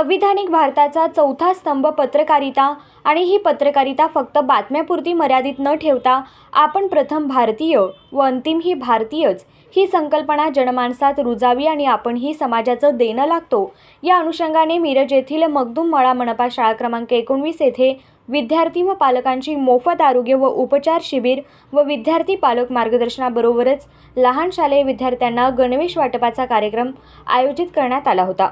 संविधानिक भारताचा चौथा स्तंभ पत्रकारिता आणि ही पत्रकारिता फक्त बातम्यापुरती मर्यादित न ठेवता आपण प्रथम भारतीय व अंतिम ही भारतीयच ही संकल्पना जनमानसात रुजावी आणि आपण ही समाजाचं देणं लागतो. या अनुषंगाने मिरज येथील मगदूम मळा मनपा शाळा क्रमांक एकोणवीस येथे विद्यार्थी व पालकांची मोफत आरोग्य व उपचार शिबिर व विद्यार्थी पालक मार्गदर्शनाबरोबरच लहान शालेय विद्यार्थ्यांना गणवेश वाटपाचा कार्यक्रम आयोजित करण्यात आला होता.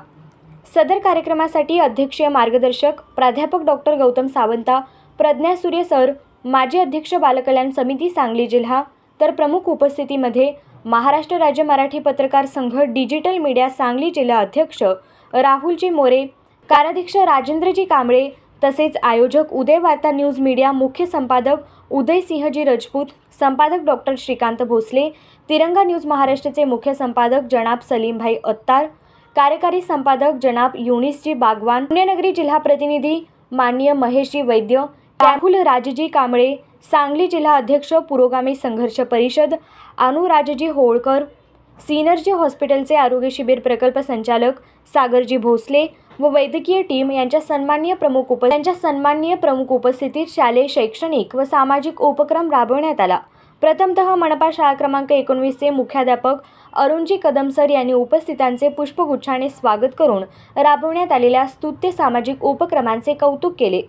सदर कार्यक्रमासाठी अध्यक्षीय मार्गदर्शक प्राध्यापक डॉक्टर गौतम सावंता प्रज्ञा सूर्य सर माजी अध्यक्ष बालकल्याण समिती सांगली जिल्हा तर प्रमुख उपस्थितीमध्ये महाराष्ट्र राज्य मराठी पत्रकार संघ डिजिटल मीडिया सांगली जिल्हा अध्यक्ष राहुलजी मोरे कार्याध्यक्ष राजेंद्रजी कांबळे तसेच आयोजक उदय वार्ता न्यूज मीडिया मुख्य संपादक उदयसिंहजी राजपूत संपादक डॉक्टर श्रीकांत भोसले तिरंगा न्यूज महाराष्ट्रचे मुख्य संपादक जनाब सलीमभाई अत्तार कार्यकारी संपादक जनाब युनिसजी बागवान पुण्यनगरी जिल्हा प्रतिनिधी माननीय महेशजी वैद्य राहुल राजजी कांबळे सांगली जिल्हा अध्यक्ष पुरोगामी संघर्ष परिषद अनुराजजी होळकर सिनर्जी हॉस्पिटलचे आरोग्य शिबिर प्रकल्प संचालक सागरजी भोसले व वैद्यकीय टीम यांच्या सन्माननीय प्रमुख उप यांच्या सन्माननीय प्रमुख उपस्थितीत शालेय शैक्षणिक व सामाजिक उपक्रम राबवण्यात आला. प्रथमतः मनपा शाळा क्रमांक एकोणवीसचे मुख्याध्यापक अरुणजी कदम सर यांनी उपस्थितांचे पुष्पगुच्छाने स्वागत करून राबवण्यात आलेल्या स्तुत्य सामाजिक उपक्रमांचे कौतुक केले.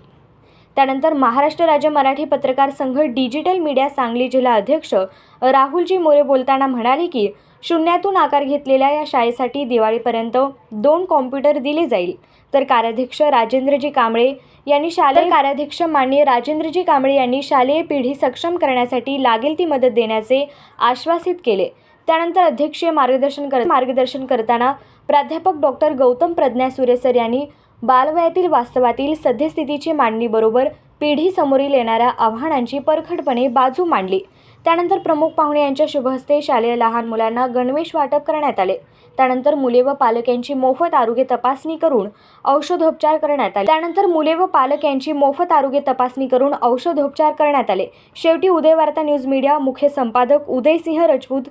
त्यानंतर महाराष्ट्र राज्य मराठी पत्रकार संघ डिजिटल मीडिया सांगली जिल्हा अध्यक्ष राहुलजी मोरे बोलताना म्हणाले की शून्यातून आकार घेतलेल्या या शाळेसाठी दिवाळीपर्यंत दोन कॉम्प्युटर दिले जाईल. तर कार्याध्यक्ष राजेंद्रजी कांबळे यांनी शालेय कार्याध्यक्ष माननीय राजेंद्रजी कांबळे यांनी शालेय पिढी सक्षम करण्यासाठी लागेल ती मदत देण्याचे आश्वासित केले. त्यानंतर अध्यक्षीय मार्गदर्शन कर मार्गदर्शन करताना प्राध्यापक डॉक्टर गौतम प्रज्ञा सुरेसर यांनी बालवयातील वास्तवातील सद्यस्थितीची मांडणीबरोबर पिढीसमोरील येणाऱ्या आव्हानांची परखडपणे बाजू मांडली. त्यानंतर प्रमुख पाहुणे यांच्या शुभहस्ते शालेय लहान मुलांना गणवेश वाटप करण्यात आले. त्यानंतर मुले व पालक यांची मोफत आरोग्य तपासणी करून औषधोपचार करण्यात आले. त्यानंतर मुले व पालक यांची मोफत आरोग्य तपासणी करून औषधोपचार करण्यात आले. शेवटी उदय वार्ता न्यूज मीडिया मुख्य संपादक उदयसिंह रजपूत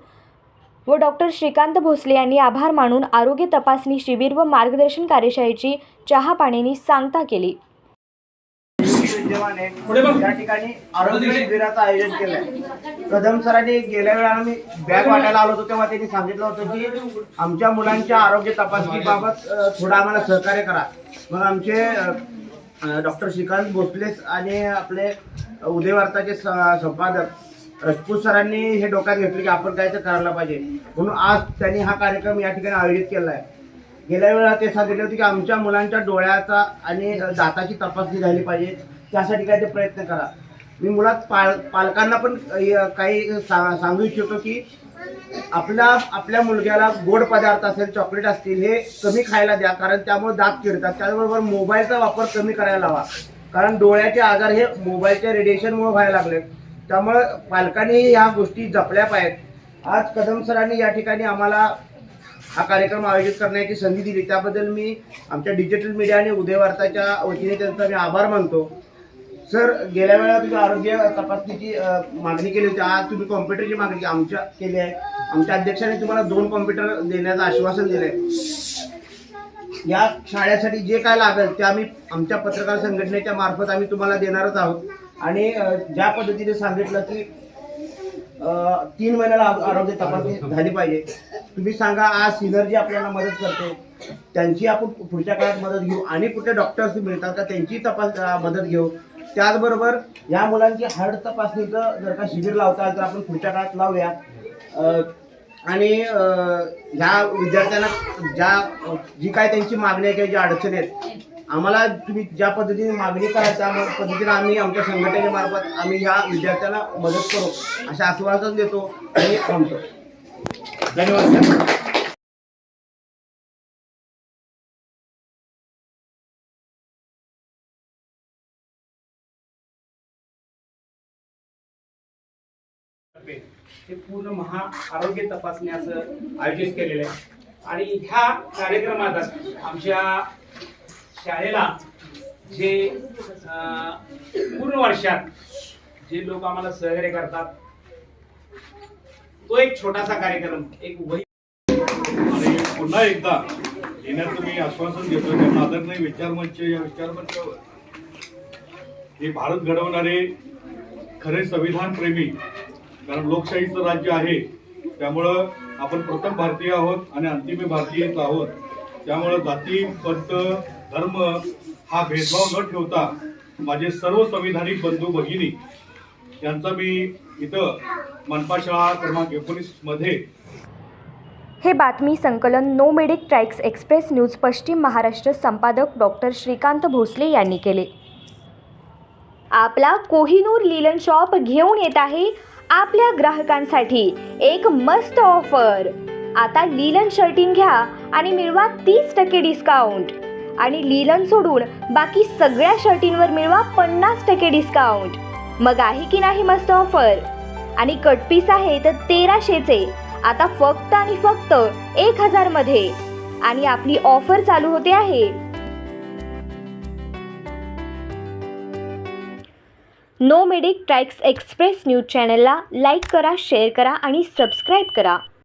व डॉक्टर श्रीकांत भोसले यांनी आभार मानून आरोग्य तपासणी शिबिर व मार्गदर्शन कार्यशाळेची चहा पाण्यानी सांगता केली. या ठिकाणी आरोग्य शिबिराचं आयोजन केलंय. कदम सरांनी गेल्या वेळा आम्ही बॅग वाटायला आलो होतो तेव्हा त्यांनी सांगितलं होतं की आमच्या मुलांच्या आरोग्य तपासणीबाबत थोडं आम्हाला सहकार्य करा. मग आमचे डॉक्टर श्रीकांत भोसले आणि आपले उदय वार्ताचे स- संपादक राजपूत सरांनी हे डोक्यात घेतलं की आपण काय तर करायला पाहिजे. म्हणून आज त्यांनी हा कार्यक्रम या ठिकाणी आयोजित केला आहे गेल्या वेळा ते सांगितले होते की आमच्या मुलांच्या डोळ्याचा आणि दाताची तपासणी झाली पाहिजे. त्यासाठी काय ते प्रयत्न करा. मी मुळात पाल पालकांना पण काही सा सांगू इच्छितो की आपल्या आपल्या मुलग्याला गोड पदार्थ असेल चॉकलेट असतील हे कमी खायला द्या. कारण त्यामुळे दात किडतात त्याचबरोबर मोबाईलचा वापर कमी करायला हवा कारण डोळ्याचे आजार हे मोबाईलच्या रेडिएशनमुळे व्हायला लागले त्यामुळे पालकांनी ह्या गोष्टी जपल्या पाहिजेत. आज कदम सरांनी या ठिकाणी आम्हाला हा कार्यक्रम आयोजित करण्याची संधी दिली. त्याबद्दल मी आमच्या डिजिटल मीडिया आणि उदयवार्ताच्या वतीने त्यांचा मी आभार मानतो. सर गेल्या वेळा तुम्ही आरोग्य तपासणीची मागणी केली होती. आज तुम्ही कॉम्प्युटरची मागणी आमच्या केली आहे. आमच्या अध्यक्षाने तुम्हाला दोन कॉम्प्युटर देण्याचं आश्वासन दिलं आहे. या शाळेसाठी जे काय लागेल ते आम्ही आमच्या पत्रकार संघटनेच्या मार्फत आम्ही तुम्हाला देणारच आहोत. आणि ज्या पद्धतीने सांगितलं की तीन महिन्याला आरोग्य तपासणी झाली पाहिजे तुम्ही सांगा आज सिनर्जी आपल्याला मदत करते त्यांची आपण पुढच्या काळात मदत घेऊ आणि कुठे डॉक्टर्स मिळतात का त्यांची तपास मदत घेऊ. त्याचबरोबर या मुलांची हार्ट तपासणीचं जर का शिबिर लावता तर आपण पुढच्या काळात लावूया. आणि ह्या विद्यार्थ्यांना ज्या जी काय त्यांची मागणी आहे किंवा ज्या अडचणी आहेत आम्हाला तुम्ही ज्या पद्धतीने मागणी करा त्या पद्धतीने आम्ही आमच्या संघटनेमार्फत आम्ही ह्या विद्यार्थ्यांना मदत करू असे आश्वासन देतो आणि थांबतो. धन्यवाद. हे पूर्ण महा आरोग्य तपासणी असं आयोजित केलेलं आहे. आणि ह्या कार्यक्रमात आमच्या शाळेला जे पूर्ण वर्षात जे लोक आम्हाला सहकार्य करतात तो एक छोटासा कार्यक्रम एक वही आणि पुन्हा एकदा येण्यात मी आश्वासन देतो कारण आदरणीय विचारमंच या विचारमंचावर. हे भारत घडवणारे खरे संविधान प्रेमी कारण लोकशाहीचं राज्य आहे. त्यामुळं आपण प्रथम भारतीय आहोत आणि अंतिम भारतीयच आहोत. त्यामुळं जाती पंथ धर्म हा भेदभाव न ठेवता माझे सर्व संविधानिक बंधू भगिनी यांचा मी इथं मनपा शाळा क्रमांक एकोणीसमध्ये हे बातमी संकलन no medic tracks express news पश्चिम महाराष्ट्र संपादक डॉक्टर श्रीकांत भोसले यांनी केले. आपला कोहिनूर लिलन शॉप घेऊन येत आहे. आपल्या ग्राहकांसाठी एक मस्त ऑफर. आता लिलन शर्टिंग घ्या आणि मिळवा तीस टक्के डिस्काउंट आणि लिलन सोडून बाकी सगळ्या शर्टींवर मिळवा पन्नास टक्के डिस्काउंट मग आहे की नाही मस्त ऑफर? आणि कटपीस आहे तर तेराशेचे आता फक्त आणि फक्त एक हजारमध्ये आणि आपली ऑफर चालू होते आहे. No medic tracks express news चॅनलला लाईक करा शेअर करा आणि सबस्क्राईब करा.